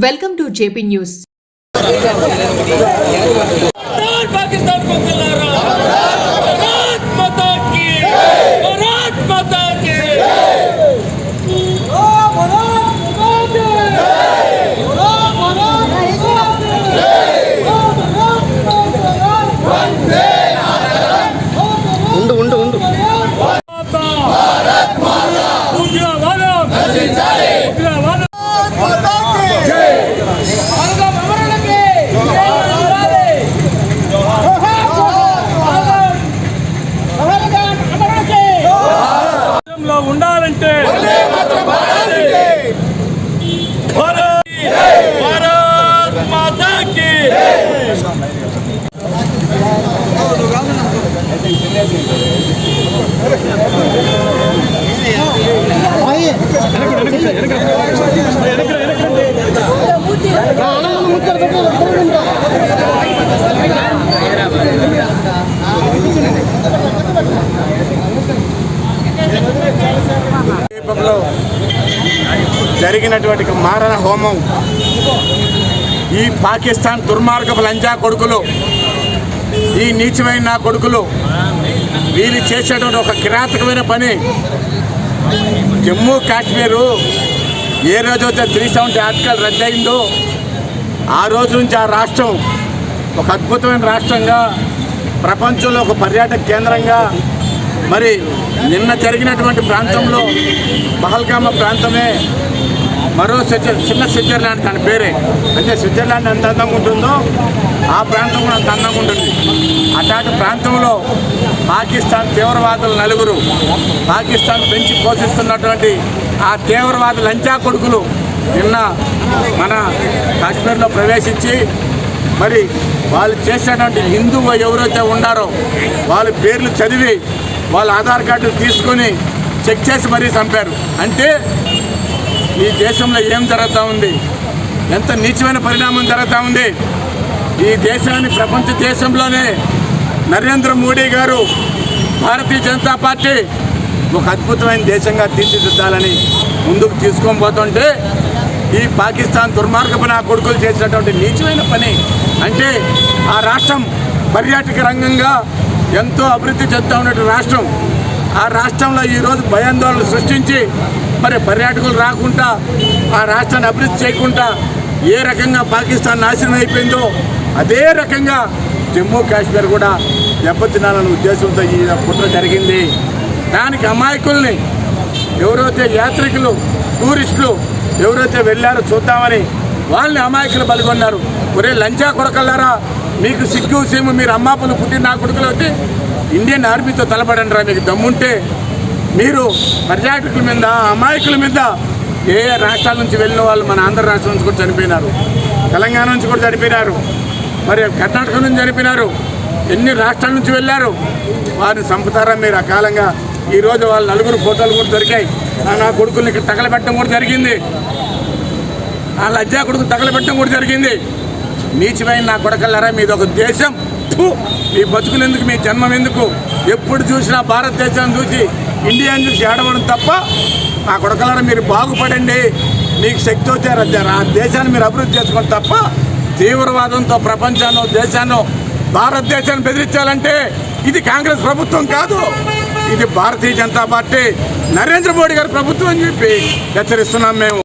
Welcome to JP news సమీపంలో జరిగినటువంటి మారణ హోమం ఈ పాకిస్తాన్ దుర్మార్గపు లంజా కొడుకులు ఈ నీచమైన కొడుకులు వీళ్ళు చేసేటువంటి ఒక కిరాతకమైన పని జమ్మూ కాశ్మీరు ఏ రోజైతే త్రీ సెవెంటీ ఆర్టికల్ రద్దయిందో ఆ రోజు నుంచి ఆ రాష్ట్రం ఒక అద్భుతమైన రాష్ట్రంగా ప్రపంచంలో ఒక పర్యాటక కేంద్రంగా మరి నిన్న జరిగినటువంటి ప్రాంతంలో పహల్గామ ప్రాంతమే మరో స్విట్జర్ చిన్న స్విట్జర్లాండ్ దాని పేరే. అంటే స్విట్జర్లాండ్ ఎంత అందంగా ఉంటుందో ఆ ప్రాంతం కూడా అంత అందంగా ఉంటుంది. ప్రాంతంలో పాకిస్తాన్ తీవ్రవాదులు నలుగురు పాకిస్తాన్ పెంచి పోషిస్తున్నటువంటి ఆ తీవ్రవాద లంచా కొడుకులు నిన్న మన కాశ్మీర్లో ప్రవేశించి మరి వాళ్ళు చేసేటువంటి హిందువు ఎవరైతే ఉన్నారో వాళ్ళ పేర్లు చదివి వాళ్ళ ఆధార్ కార్డులు తీసుకొని చెక్ చేసి మరీ చంపారు. అంటే ఈ దేశంలో ఏం జరుగుతూ ఉంది? ఎంత నీచమైన పరిణామం జరుగుతూ ఉంది? ఈ దేశాన్ని ప్రపంచ దేశంలోనే నరేంద్ర మోడీ గారు భారతీయ జనతా పార్టీ ఒక అద్భుతమైన దేశంగా తీర్చిదిద్దాలని ముందుకు తీసుకొని పోతుంటే ఈ పాకిస్తాన్ దుర్మార్గపు నా కొడుకులు చేసినటువంటి నీచమైన పని అంటే ఆ రాష్ట్రం పర్యాటక రంగంగా ఎంతో అభివృద్ధి చెందుతూ ఉన్నటువంటి రాష్ట్రం. ఆ రాష్ట్రంలో ఈరోజు భయాందోళనలు సృష్టించి మరి పర్యాటకులు రాకుండా ఆ రాష్ట్రాన్ని అభివృద్ధి చేయకుండా ఏ రకంగా పాకిస్తాన్ నాశనం అయిపోయిందో అదే రకంగా జమ్మూ కాశ్మీర్ కూడా దెబ్బతినాలనే ఉద్దేశంతో ఈ కుట్ర జరిగింది. దానికి అమాయకుల్ని ఎవరైతే యాత్రికులు టూరిస్టులు ఎవరైతే వెళ్ళారో చూద్దామని వాళ్ళని అమాయకులు పలుకొన్నారు ఒరే లంచా కొడకల్లారా మీకు సిగ్గు సీము మీరు అమ్మాపులు పుట్టిన నా కొడుకులు అయితే ఇండియన్ ఆర్మీతో తలపడండి రా మీకు దమ్ముంటే. మీరు పర్యాటకుల మీద అమాయకుల మీద ఏ రాష్ట్రాల నుంచి వెళ్ళిన వాళ్ళు మన ఆంధ్ర రాష్ట్రం నుంచి కూడా చనిపోయినారు. తెలంగాణ నుంచి కూడా చనిపోయినారు. మరి కర్ణాటక నుంచి చనిపోయినారు ఎన్ని రాష్ట్రాల నుంచి వెళ్ళారు? వారిని చంపుతారా మీరు అకాలంగా? ఈరోజు వాళ్ళ నలుగురు ఫోటోలు కూడా దొరికాయి. నా కొడుకుని ఇక్కడ తగలబెట్టడం కూడా జరిగింది. ఆ లజ్జా కొడుకు తగలబెట్టడం కూడా జరిగింది. నీచమైన నా కొడకల్లారా మీది ఒక దేశం. మీ బతుకులు ఎందుకు మీ జన్మం ఎందుకు? ఎప్పుడు చూసినా భారతదేశాన్ని చూసి ఇండియాని చూసి ఏడవడం తప్ప నా కొడకల్లారా మీరు బాగుపడండి. మీకు శక్తి వచ్చే ఆ దేశాన్ని మీరు అభివృద్ధి చేసుకోండి తప్ప తీవ్రవాదంతో ప్రపంచాన్ని దేశాన్ని భారతదేశాన్ని బెదిరించాలంటే ఇది కాంగ్రెస్ ప్రభుత్వం కాదు. ఇది భారతీయ జనతా పార్టీ నరేంద్ర మోడీ గారి ప్రభుత్వం అని చెప్పి హెచ్చరిస్తున్నాం మేము.